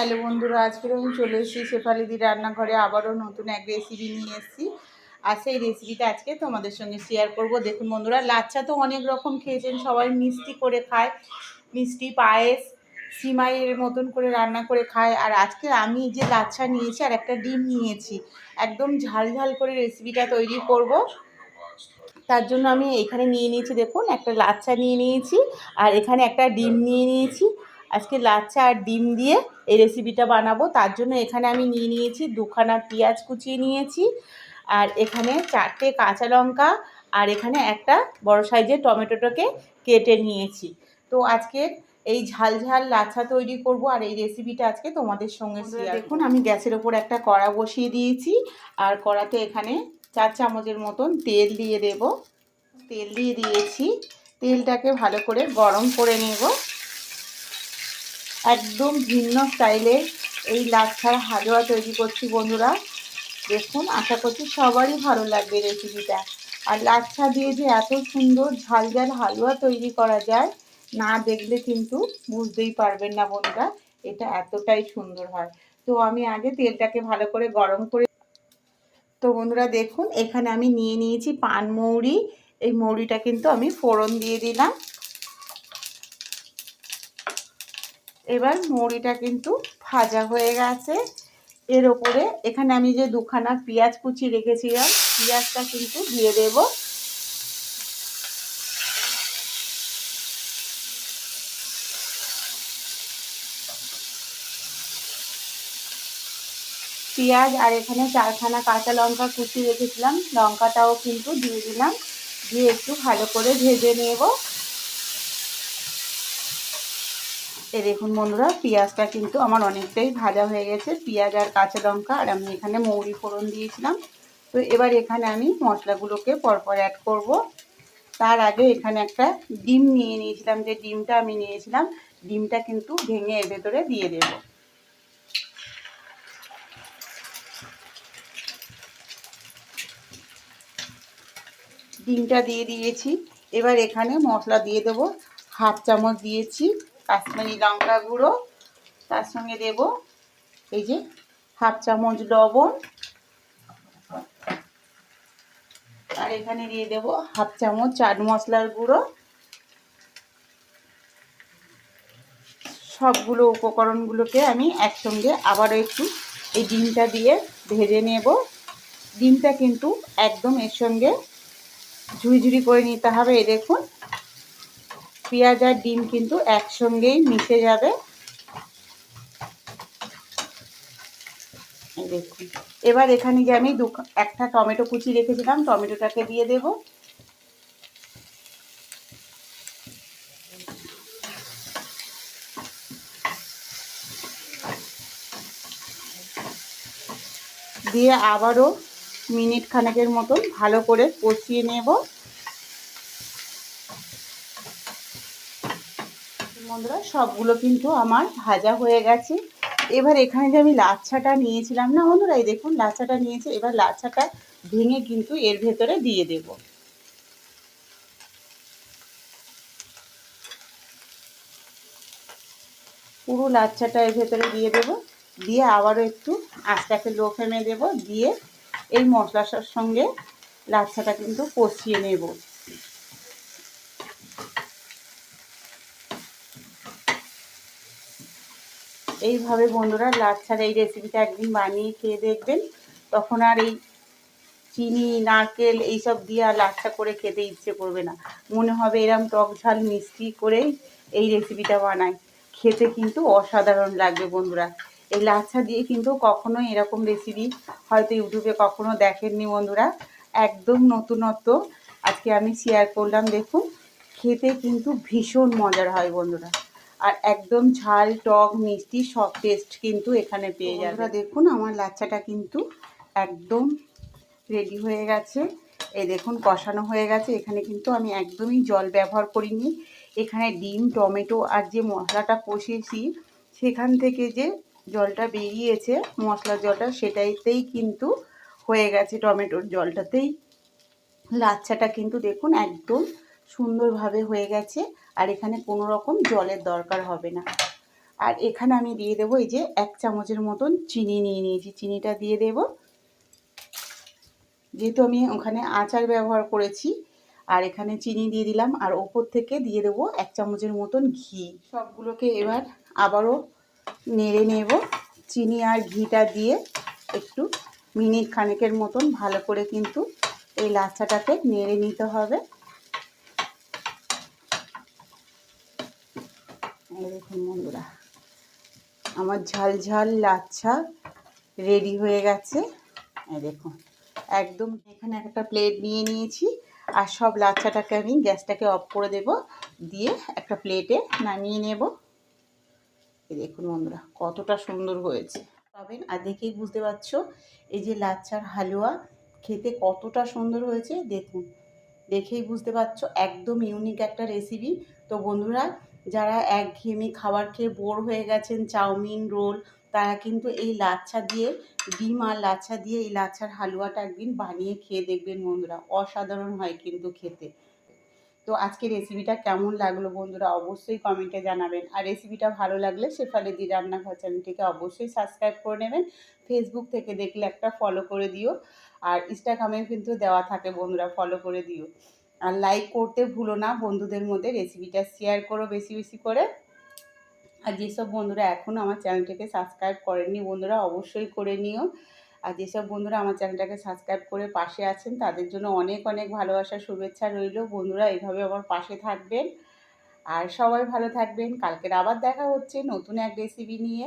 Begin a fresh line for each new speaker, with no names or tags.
Hello বন্ধুরা আজকের আমি চলে এসেছি শেফালিদি রান্নাঘরে, আবারও নতুন এক রেসিপি নিয়ে এসেছি। আর সেই রেসিপিটা আজকে তোমাদের সঙ্গে শেয়ার করব। দেখুন বন্ধুরা লাচ্চা তো অনেক রকম খেয়েছেন, সবাই মিষ্টি করে খায়। মিষ্টি, পায়েস, সিমাইয়ের মতন করে রান্না করে খায়। আর আজকে আমি যে লাচ্ছা নিয়েছি আর একটা ডিম নিয়েছি, একদম ঝাল ঝাল করে রেসিপিটা তৈরি করব। তার জন্য আমি এখানে নিয়ে নিয়েছি, দেখুন, একটা লাচ্ছা নিয়ে নিয়েছি আর এখানে একটা ডিম নিয়ে নিয়েছি। আজকে লাচ্চা আর ডিম দিয়ে এই রেসিপিটা বানাবো। তার জন্য এখানে আমি নিয়ে নিয়েছি দুখানা পেঁয়াজ কুচিয়ে নিয়েছি আর এখানে চারটে কাঁচা লঙ্কা আর এখানে একটা বড় সাইজের টমেটোটাকে কেটে নিয়েছি। তো আজকে এই ঝাল ঝাল লাচ্ছা তৈরি করব আর এই রেসিপিটা আজকে তোমাদের সঙ্গে শেয়ার দেখুন আমি গ্যাসের ওপর একটা কড়া বসিয়ে দিয়েছি আর কড়াতে এখানে চার চামচের মতন তেল দিয়ে দেব। তেল দিয়ে দিয়েছি। তেলটাকে ভালো করে গরম করে নেব। একদম ভিন্ন স্টাইলে এই লাচ্ছার হালুয়া তৈরি করছি বন্ধুরা। দেখুন, আশা করছি সবারই ভালো লাগবে রেসিপিটা আর লাচ্ছা দিয়ে যে এত সুন্দর ঝাল ঝাল হালুয়া তৈরি করা যায়, না দেখলে কিন্তু বুঝতেই পারবেন না বন্ধুরা, এটা এতটাই সুন্দর হয়। তো আমি আগে তেলটাকে ভালো করে গরম করে তো বন্ধুরা দেখুন, এখানে আমি নিয়ে নিয়েছি পান মৌরি। এই মৌরিটা কিন্তু আমি ফোড়ন দিয়ে দিলাম। এবার মুড়িটা কিন্তু ভাজা হয়ে গেছে। এর ওপরে এখানে আমি যে দুখানা পেঁয়াজ কুচি রেখেছিলাম, পেঁয়াজটা কিন্তু দিয়ে দেব। পেঁয়াজ আর এখানে চারখানা কাঁচা লঙ্কা কুচি রেখেছিলাম, লঙ্কাটাও কিন্তু দিয়ে দিলাম। দিয়ে একটু ভালো করে ভেজে নেব। এ দেখুন বন্ধুরা, পেঁয়াজটা কিন্তু আমার অনেকটাই ভাজা হয়ে গেছে। পেঁয়াজ আর কাঁচা লঙ্কা, আর আমি এখানে মৌরি ফোড়ন দিয়েছিলাম। তো এবার এখানে আমি মশলাগুলোকে পরপর অ্যাড করব। তার আগে এখানে একটা ডিম নিয়ে নিয়েছিলাম, যে ডিমটা আমি নিয়েছিলাম, ডিমটা কিন্তু ভেঙে এর ভেতরে দিয়ে দেব। ডিমটা দিয়ে দিয়েছি। এবার এখানে মশলা দিয়ে দেবো, হাফ চামচ দিয়েছি। কাশ্মীরি লঙ্কা গুঁড়ো, তার সঙ্গে দেব এই যে হাফ চামচ লবণ। আর এখানে দিয়ে দেব হাফ চামচ চাট মশলার গুঁড়ো। সবগুলো উপকরণগুলোকে আমি একসঙ্গে আবারও একটু এই ডিমটা দিয়ে ভেজে নেব। ডিমটা কিন্তু একদম এর সঙ্গে ঝুড়ি ঝুড়ি করে নিতে হবে এ দেখুন। পেঁয়াজ আর ডিম কিন্তু একসঙ্গেই মিশে যাবে। দেখুন। এবার এখানে যে আমি একটা টমেটো কুচি রেখেছিলাম, টমেটোটাকে দিয়ে দেব। দিয়ে আবারও মিনিট খানেকের মতন ভালো করে কষিয়ে নেব। বন্ধুরা, সবগুলো কিন্তু আমার ভাজা হয়ে গেছে। এবার এখানে যে আমি লাচ্ছাটা নিয়েছিলাম না বন্ধুরা, এই দেখুন লাচ্ছাটা নিয়েছে, এবার লাচ্ছাটা ভেঙে কিন্তু এর ভেতরে দিয়ে দেব। পুরো লাচ্ছাটা এর ভেতরে দিয়ে দেব। দিয়ে আবারও একটু আস্তাকে লো ফ্লেমে দেবো। দিয়ে এই মশলাটার সঙ্গে লাচ্ছাটা কিন্তু কষিয়ে নেব। এইভাবে বন্ধুরা লাচ্ছার এই রেসিপিটা একদিন বানিয়ে খেয়ে দেখবেন। তখন আর এই চিনি, নারকেল এইসব দিয়ে আর লাচ্ছা করে খেতে ইচ্ছে করবে না। মনে হবে এরম টক ঝাল মিষ্টি করেই এই রেসিপিটা বানাই। খেতে কিন্তু অসাধারণ লাগবে বন্ধুরা। এই লাচ্ছা দিয়ে কিন্তু কখনো এরকম রেসিপি হয়তো ইউটিউবে কখনো দেখেননি বন্ধুরা। একদম নতুনত্ব আজকে আমি শেয়ার করলাম। দেখুন, খেতে কিন্তু ভীষণ মজার হয় বন্ধুরা। আর একদম ঝাল টক মিষ্টি সব টেস্ট কিন্তু এখানে পেয়ে যাবে। দেখুন আমার লাচ্চাটা কিন্তু একদম রেডি হয়ে গেছে। এই দেখুন কষানো হয়ে গেছে। এখানে কিন্তু আমি একদমই জল ব্যবহার করিনি। এখানে ডিম টমেটো আর যে মশলাটা কষিয়েছি সেখান থেকে যে জলটা বেরিয়েছে মশলার জলটা সেটাইতেই কিন্তু হয়ে গেছে টমেটোর জলটাতেই। লাচ্চাটা কিন্তু দেখুন একদম সুন্দরভাবে হয়ে গেছে, আর এখানে কোনো রকম জলের দরকার হবে না। আর এখানে আমি দিয়ে দেবো এই যে এক চামচের মতন চিনি নিয়ে নিয়েছি, চিনিটা দিয়ে দেব। যেহেতু আমি ওখানে আচার ব্যবহার করেছি, আর এখানে চিনি দিয়ে দিলাম, আর ওপর থেকে দিয়ে দেবো এক চামচের মতন ঘি। সবগুলোকে এবার আবারও নেড়ে নেব, চিনি আর ঘিটা দিয়ে একটু মিনিট খানেকের মতন ভালো করে কিন্তু এই লাচ্ছাটাকে নেড়ে নিতে হবে। দেখুন বন্ধুরা, আমার ঝাল ঝাল লাচ্ছা রেডি হয়ে গেছে। দেখুন, একদম এখানে একটা প্লেট নিয়ে নিয়েছি আর সব লাচ্ছাটাকে আমি গ্যাসটাকে অফ করে দেব, দিয়ে একটা প্লেটে নামিয়ে নেব। দেখুন বন্ধুরা, কতটা সুন্দর হয়েছে। পাবেন, আর দেখেই বুঝতে পারছ, এই যে লাচ্ছার হালুয়া খেতে কতটা সুন্দর হয়েছে। দেখুন, দেখেই বুঝতে পারছ, একদম ইউনিক একটা রেসিপি তো বন্ধুরা যারা একঘেয়েমি খাবার খেয়ে বোর হয়ে গেছেন, চাউমিন, রোল, তারা কিন্তু এই লাচ্ছা দিয়ে, ডিম আর লাচ্ছা দিয়ে এই লাচ্ছার হালুয়াটা একদিন বানিয়ে খেয়ে দেখবেন বন্ধুরা। অসাধারণ হয় কিন্তু খেতে। তো আজকে রেসিপিটা কেমন লাগল বন্ধুরা অবশ্যই কমেন্টে জানাবেন। আর রেসিপিটা ভালো লাগলে শেফালিদি রান্নাঘর চ্যানেলটিকে অবশ্যই সাবস্ক্রাইব করে নেবেন। ফেসবুক থেকে দেখলে একটা ফলো করে দিও। আর ইনস্টাগ্রামেও কিন্তু দেওয়া থাকে বন্ধুরা ফলো করে দিও। আর লাইক করতে ভুলো না, বন্ধুদের মধ্যে রেসিপিটা শেয়ার করো বেশি বেশি করে। আর যেসব বন্ধুরা এখনও আমার চ্যানেলটাকে সাবস্ক্রাইব করেননি, বন্ধুরা অবশ্যই করে নিও। আর যেসব বন্ধুরা আমার চ্যানেলটাকে সাবস্ক্রাইব করে পাশে আছেন, তাদের জন্য অনেক অনেক ভালোবাসা, শুভেচ্ছা রইল। বন্ধুরা এইভাবে আমার পাশে থাকবেন। আর সবাই ভালো থাকবেন। কালকের আবার দেখা হচ্ছে নতুন এক রেসিপি নিয়ে।